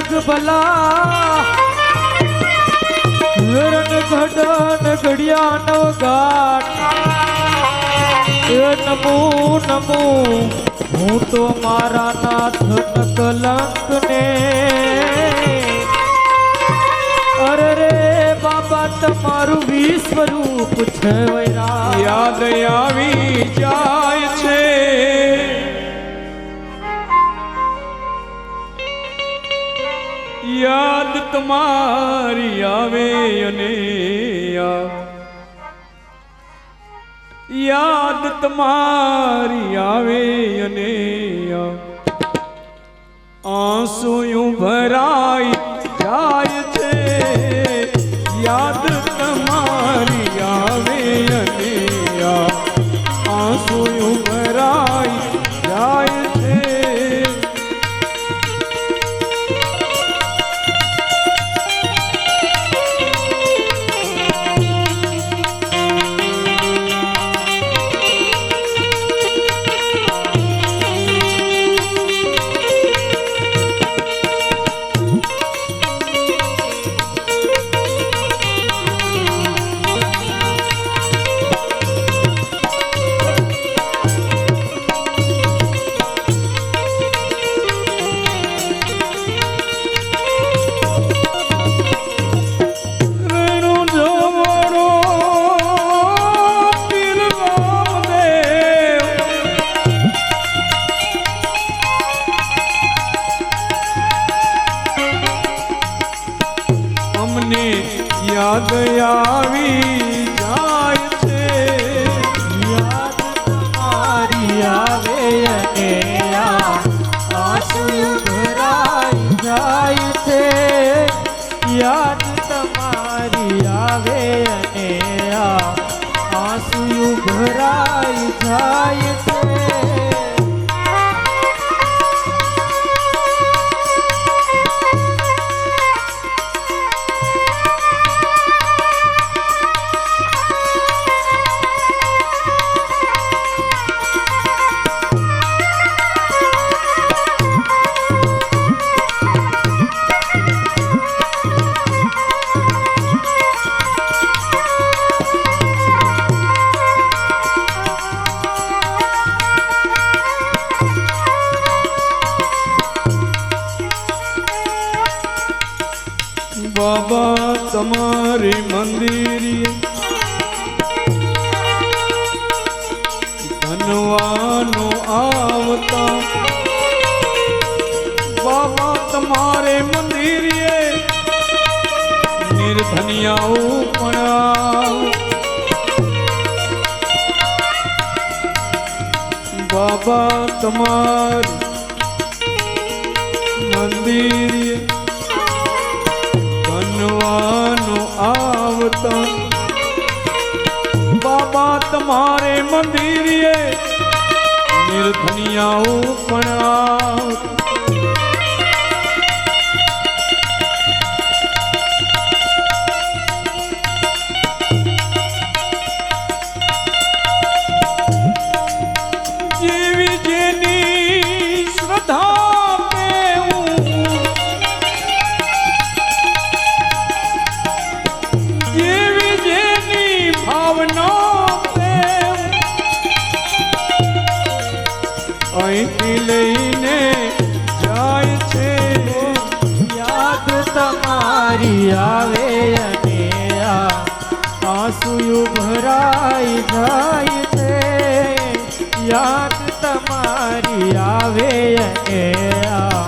જગ ભલા. રણ ગાટ નમો નમો, હું તો મારા નાથ કલંક અરે રે બાબા, તમારું વિશ્વરૂપ છે યાદ આવી જાય યાદ તમારી આવે અને યાદ તમારી આવે અને આંસુ ભરાઈ યાદ જાય છે. યાદ તમારી આવે અને આંસુ જાય છે. યાદ તમારી આવે અને ભરાઈ જાય બાબા તમારે મંદિર. ધનવાનો આવતા. બાબા તમારે મંદિરે નિર્ધનિયાઓ પણ બાબા તમારે મંદિરે મંદિરે નિર્ધનિયાઓ પણ આવતા અહીંથી લઈને જાય છે યાદ તમારી આવે અને આ આંસુ ભરાઈ જાય છે યાદ તમારી આવે અને આ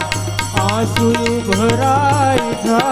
આંસુ ભરાઈ જાય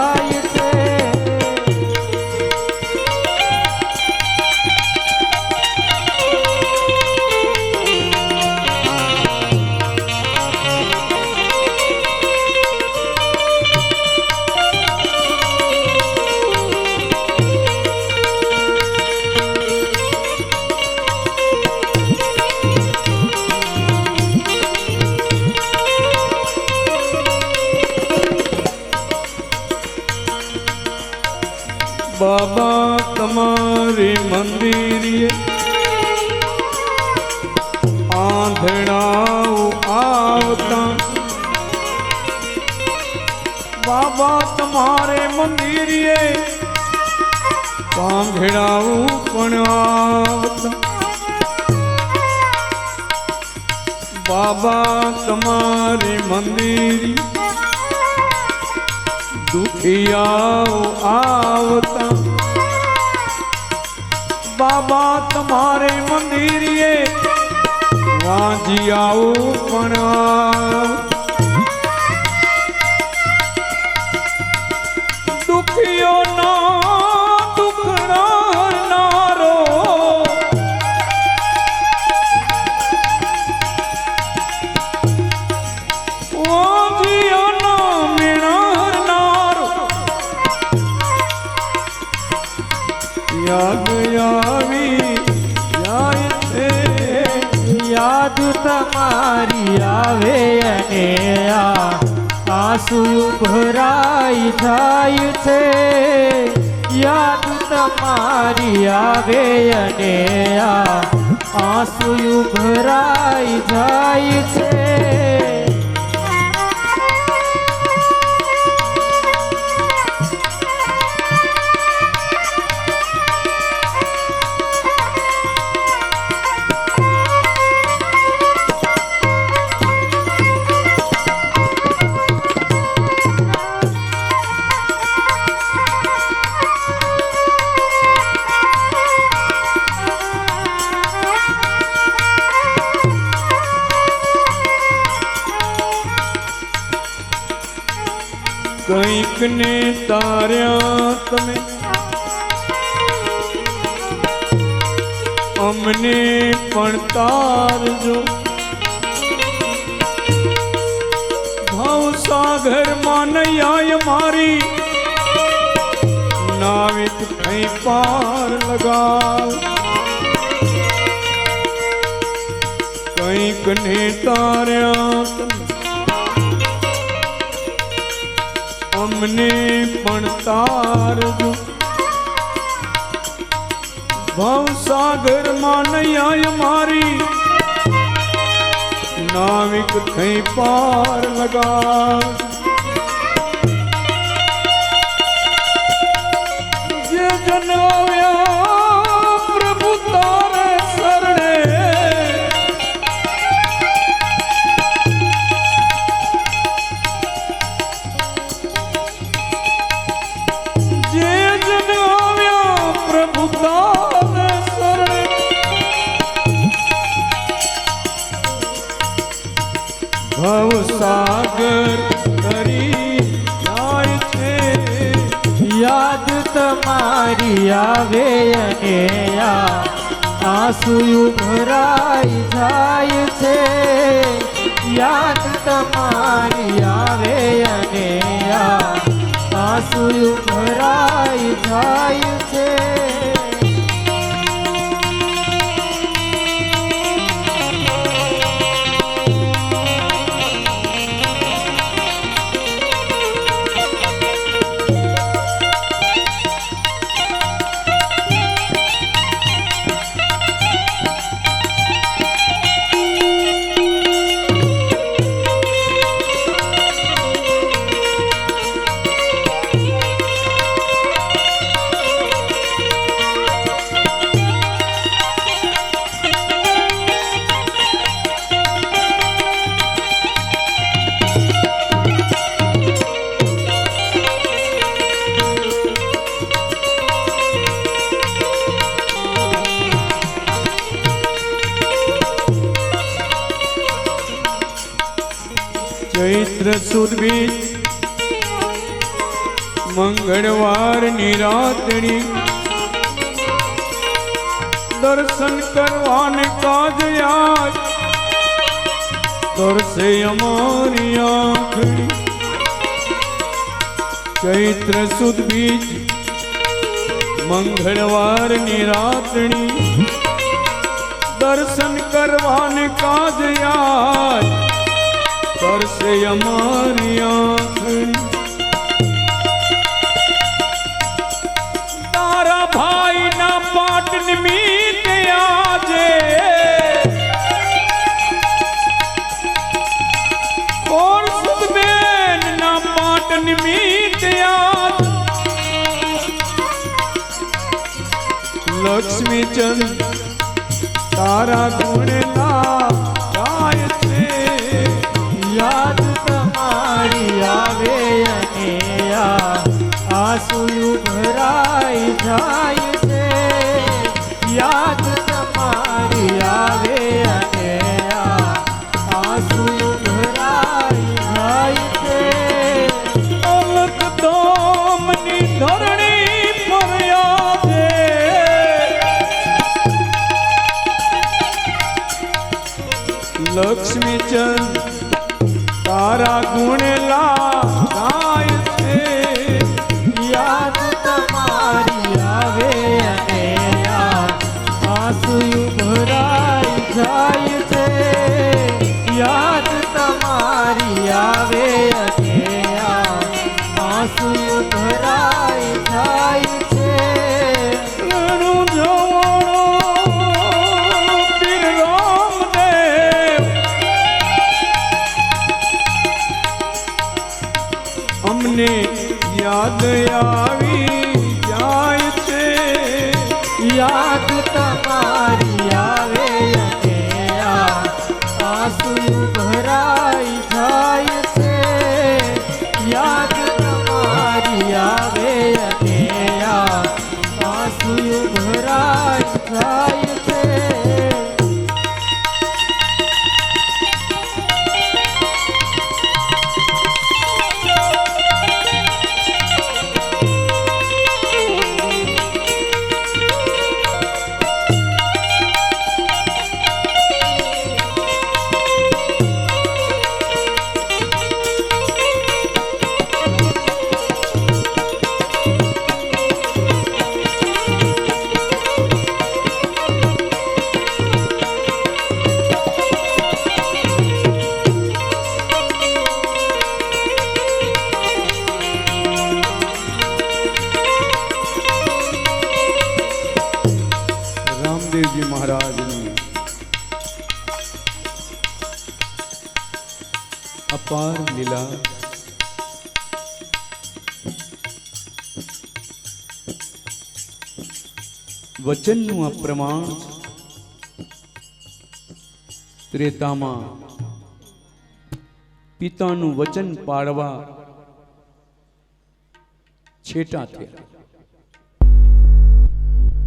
બાબા તમારે મંદિરે આંધણાઓ આવતા. બાબા તમારે મંદિરે પાંઘડાઓ પણ આવતા. બાબા તમારી મંદિર દુખિયાઓ આવતા. બાબા તમારે મંદિરે વાંજિયાઓ પણ યાદ આવી જાય છે યાદ તમારી આવે અને આ આંસુ ભરાઈ જાય છે યાદ તમારી આવે અને આ આંસુ ભરાઈ જાય છે કંઈક ને તાર્યા તમે. અમને પણ તારજો. ભવસાગરમાં નૈયાય મારી. નાવિક થઈ પાર લગાવ. કંઈક ને તાર્યા તમે. અમને પણ તારજો ભવસાગરમાં નૈયાય મારી નાવિક થઈ પાર લગાવ ભવસાગર કરી જાય છે યાદ તમારી આવે અને આંસુ ભરાઈ જાય છે યાદ તમારી આવે અને આંસુ ભરાઈ જાય મંગળવારની રાતડી દર્શન કરવાને કાજ યાદ તરસે અમારી આંખડી ચૈત્ર સુદ બીજ મંગળવારની રાતડી દર્શન કરવાને કાજ યાદ તરસે અમારી આંખડી લક્ષ્મી ચંદ તારા ગુણના ગાય છે. યાદ તમારી આવે આંસુ ભરાઈ જાય યાદ આવી જાય છે. યાદ તમારી આવે લીલા વચનનું આ પ્રમાણ ત્રેતામાં પિતાનું વચન પાળવા છેટા થયા.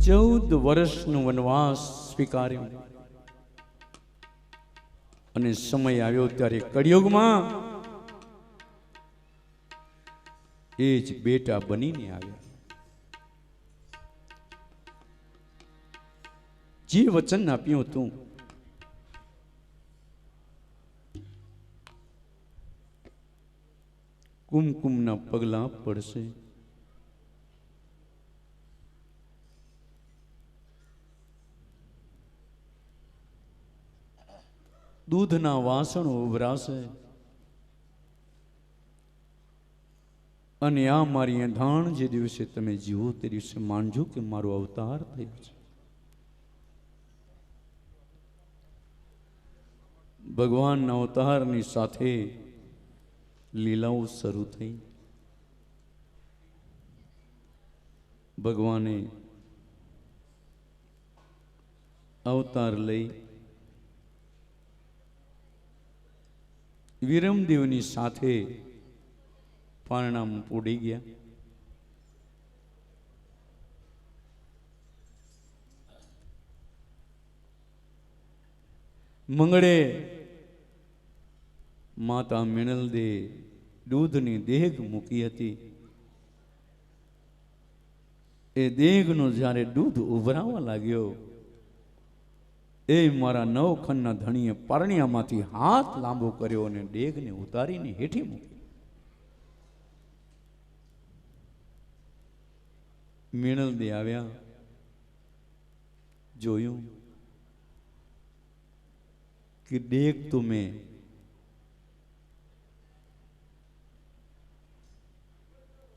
ચૌદ વર્ષનો વનવાસ સ્વીકાર્યો. અને સમય આવ્યો ત્યારે કળિયુગમાં એ જ બેટા બનીને આવ્યા. જે વચન આપ્યું હતું, કુમકુમના પગલા પડશે. દૂધના વાસણો ઉભરાશે. અને આ મારી અધાણ જે દિવસે તમે જીવો તે દિવસે માનજો કે મારો અવતાર થયો છે. ભગવાનના અવતારની સાથે લીલાઓ શરૂ થઈ. ભગવાને અવતાર લઈ વિરમદેવની સાથે પારણામ ઉડી ગયા. મંગળે માતા મિનલ દે દૂધની દેહ મૂકી હતી. એ દેહનો જ્યારે દૂધ ઉભરાવા લાગ્યો, એ મારા નવખંડના ધણીએ પરણિયામાંથી હાથ લાંબો કર્યો અને ડેગને ઉતારીને હેઠી મૂકી મિણલ દે આવ્યા જોયું કે દેખ તો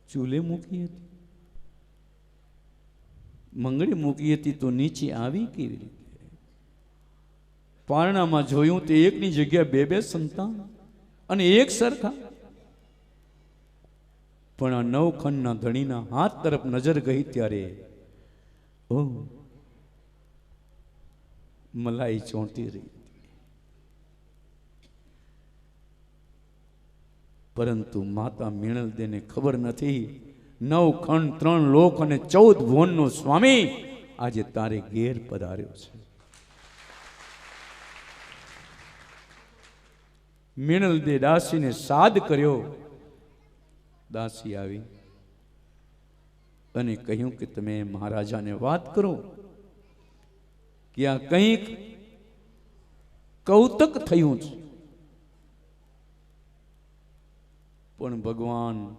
ચૂલે મૂકી હતી મંગળી મૂકી હતી તો નીચે આવી કેવી રીતે પારણામાં જોયું તે એકની જગ્યા બે બે સંતાન અને એક સરખા પણ આ નવખંડના ધણીના હાથ તરફ નજર ગઈ ત્યારે, ઓ, મલાઈ ચોંટી રહી પરંતુ માતા મીણલ દેને ખબર નથી, નવ ખંડ ત્રણ લોક અને ચૌદ ભુવનનો સ્વામી આજે તારે ઘેર પધાર્યો છે. મીણલદે દાસીને સાદ કર્યો દાસી આવી અને કહ્યું કે તમે મહારાજાને વાત કરો કે આ કંઈક કૌતક થયું છે. પણ ભગવાન